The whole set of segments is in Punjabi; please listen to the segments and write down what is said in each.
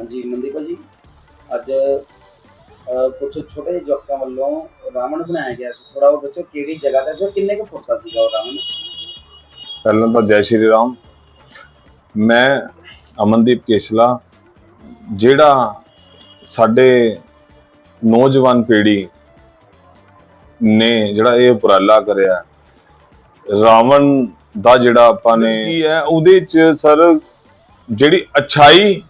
ਹਾਂਜੀ ਮਨਦੀਪ ਜੀ। ਅੱਜ ਕੁਝ ਛੋਟੇ ਜਿਹੇ ਜੋਕਾਂ ਵੱਲੋਂ ਰਾਵਣ ਬਣਾਇਆ ਗਿਆ ਸੀ। ਥੋੜਾ ਉਹ ਦੱਸੋ ਕਿਹੜੀ ਜਗ੍ਹਾ ਤੇ ਸੀ ਕਿੰਨੇ ਕੁ ਫੁੱਟ ਦਾ ਸੀਗਾ ਉਹ ਰਾਵਣ? ਪਹਿਲਾਂ ਤਾਂ ਜੈ ਸ਼੍ਰੀ ਰਾਮ। ਮੈਂ ਅਮਨਦੀਪ ਕੇਸ਼ਲਾ ਜਿਹੜਾ ਸਾਡੇ ਨੌਜਵਾਨ ਪੀੜ੍ਹੀ ਨੇ ਜਿਹੜਾ ਇਹ ਉਪਰਾਲਾ ਕਰਿਆ ਰਾਵਣ ਦਾ ਜਿਹੜਾ ਆਪਾਂ ਨੇ ਕੀ ਹੈ? ਉਹਦੇ ਚ ਸਰ ਜਿਹੜੀ ਅਛਾਈ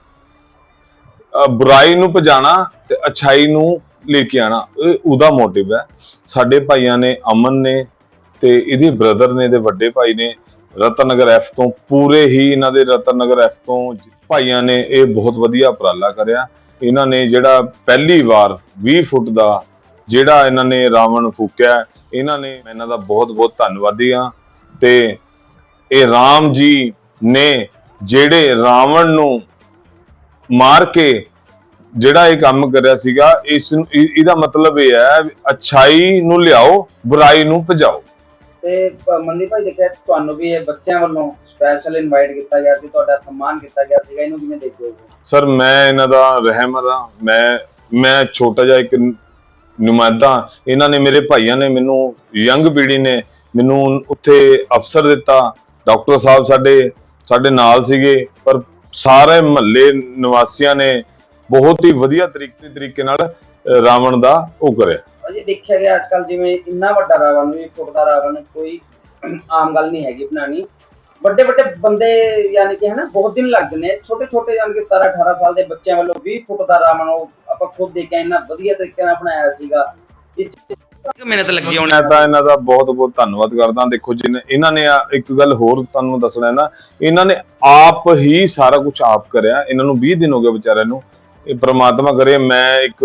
ਬੁਰਾਈ ਨੂੰ ਭਜਾਣਾ ਤੇ ਅਛਾਈ ਨੂੰ ਲੈ ਕੇ ਆਣਾ, ਇਹ ਉਹਦਾ ਮੋਟਿਵ ਹੈ। ਸਾਡੇ ਭਾਈਆਂ ਨੇ, ਅਮਨ ਨੇ ਤੇ ਇਹਦੇ ਬ੍ਰਦਰ ਨੇ ਦੇ ਵੱਡੇ ਭਾਈ ਨੇ ਰਤਨਗਰ ਐਫ ਤੋਂ ਪੂਰੇ ਹੀ ਇਹਨਾਂ ਦੇ ਰਤਨਗਰ ਐਫ ਤੋਂ ਭਾਈਆਂ ਨੇ ਇਹ ਬਹੁਤ ਵਧੀਆ ਉਪਰਾਲਾ ਕਰਿਆ। ਇਹਨਾਂ ਨੇ ਜਿਹੜਾ ਪਹਿਲੀ ਵਾਰ 20 ਫੁੱਟ ਦਾ ਜਿਹੜਾ ਇਹਨਾਂ ਨੇ ਰਾਵਣ ਫੂਕਿਆ, ਇਹਨਾਂ ਨੇ ਇਹਨਾਂ ਦਾ ਬਹੁਤ ਬਹੁਤ ਧੰਨਵਾਦੀ ਹਾਂ ਤੇ ਇਹ ਰਾਮ ਜੀ ਨੇ ਜਿਹੜੇ ਰਾਵਣ ਨੂੰ ਮਾਰ ਕੇ ਜਿਹੜਾ ਇਹ ਕੰਮ ਕਰਿਆ ਸੀਗਾ ਇਸ ਇਹਦਾ ਮਤਲਬ ਇਹ ਹੈ ਅੱਛਾਈ ਨੂੰ ਲਿਆਓ ਬੁਰਾਈ ਨੂੰ ਭਜਾਓ। ਤੇ ਮਨਦੀਪ ਭਾਈ ਦੇਖਿਆ ਤੁਹਾਨੂੰ ਵੀ ਇਹ ਬੱਚਿਆਂ ਵੱਲੋਂ ਸਪੈਸ਼ਲ ਇਨਵਾਈਟ ਕੀਤਾ ਗਿਆ ਸੀ ਤੁਹਾਡਾ ਸਨਮਾਨ ਕੀਤਾ ਗਿਆ ਸੀਗਾ ਇਹਨੂੰ ਕਿਵੇਂ ਦੇਖਦੇ ਹੋ? ਸਰ ਮੈਂ ਇਹਨਾਂ ਦਾ ਰਹਿਮਰ ਹਾਂ ਮੈਂ ਮੈਂ ਛੋਟਾ ਜਿਹਾ ਇੱਕ ਨੁਮਾਇੰਦਾ ਇਹਨਾਂ ਨੇ ਮੇਰੇ ਭਾਈਆਂ ਨੇ ਮੈਨੂੰ ਯੰਗ ਪੀੜ੍ਹੀ ਨੇ ਮੈਨੂੰ ਉੱਥੇ ਅਫਸਰ ਦਿੱਤਾ। ਡਾਕਟਰ ਸਾਹਿਬ ਸਾਡੇ ਸਾਡੇ ਨਾਲ ਸੀਗੇ ਪਰ ਸਾਰੇ ਮਹੱਲੇ ਨਿਵਾਸੀਆਂ ਨੇ ਬਹੁਤ ਹੀ ਵਧੀਆ ਤਰੀਕੇ ਤਰੀਕੇ ਨਾਲ ਰਾਵਣ ਦਾ ਉਹ ਕਰਿਆ। ਅਜੇ ਦੇਖਿਆ ਗਿਆ ਅੱਜ ਕੱਲ ਜਿਵੇਂ ਇੰਨਾ ਵੱਡਾ ਰਾਵਣ ਵੀ ਫੁੱਟ ਦਾ ਰਾਵਣ, ਕੋਈ ਆਮ ਗੱਲ ਨਹੀਂ ਹੈਗੀ ਬਣਾਣੀ ਵੱਡੇ ਵੱਡੇ ਬੰਦੇ ਯਾਨੀ ਕਿ ਹਨਾ, ਬਹੁਤ ਦਿਨ ਲੱਗ ਜਾਂਦੇ ਛੋਟੇ ਛੋਟੇ ਯਾਨੀ ਕਿ 17 18 ਸਾਲ ਦੇ ਬੱਚਿਆਂ ਵੱਲੋਂ 20 ਫੁੱਟ ਦਾ ਰਾਵਣ, ਉਹ ਆਪਾਂ ਖੁਦ ਦੇਖਿਆ, ਇੰਨਾ ਵਧੀਆ ਤਰੀਕੇ ਨਾਲ ਬਣਾਇਆ ਸੀਗਾ। ਇਹ 'ਚ ਮਿਹਨਤ ਲੱਗੀ ਹੋਣੀ। ਮੈਂ ਤਾਂ ਇਹਨਾਂ ਦਾ ਬਹੁਤ ਬਹੁਤ ਧੰਨਵਾਦ ਕਰਦਾ। ਦੇਖੋ, ਜਿਨ ਇਹਨਾਂ ਨੇ ਆ- ਇੱਕ ਗੱਲ ਹੋਰ ਤੁਹਾਨੂੰ ਦੱਸਣਾ ਹੈ ਨਾ, ਇਹਨਾਂ ਨੇ ਆਪ ਹੀ ਸਾਰਾ ਕੁਝ ਆਪ ਕਰਿਆ। ਇਹਨਾਂ ਨੂੰ 20 ਦਿਨ ਹੋ ਗਏ ਵਿਚਾਰਿਆਂ ਨੂੰ। ਇਹ ਪ੍ਰਮਾਤਮਾ ਕਰੇ, ਮੈਂ ਇੱਕ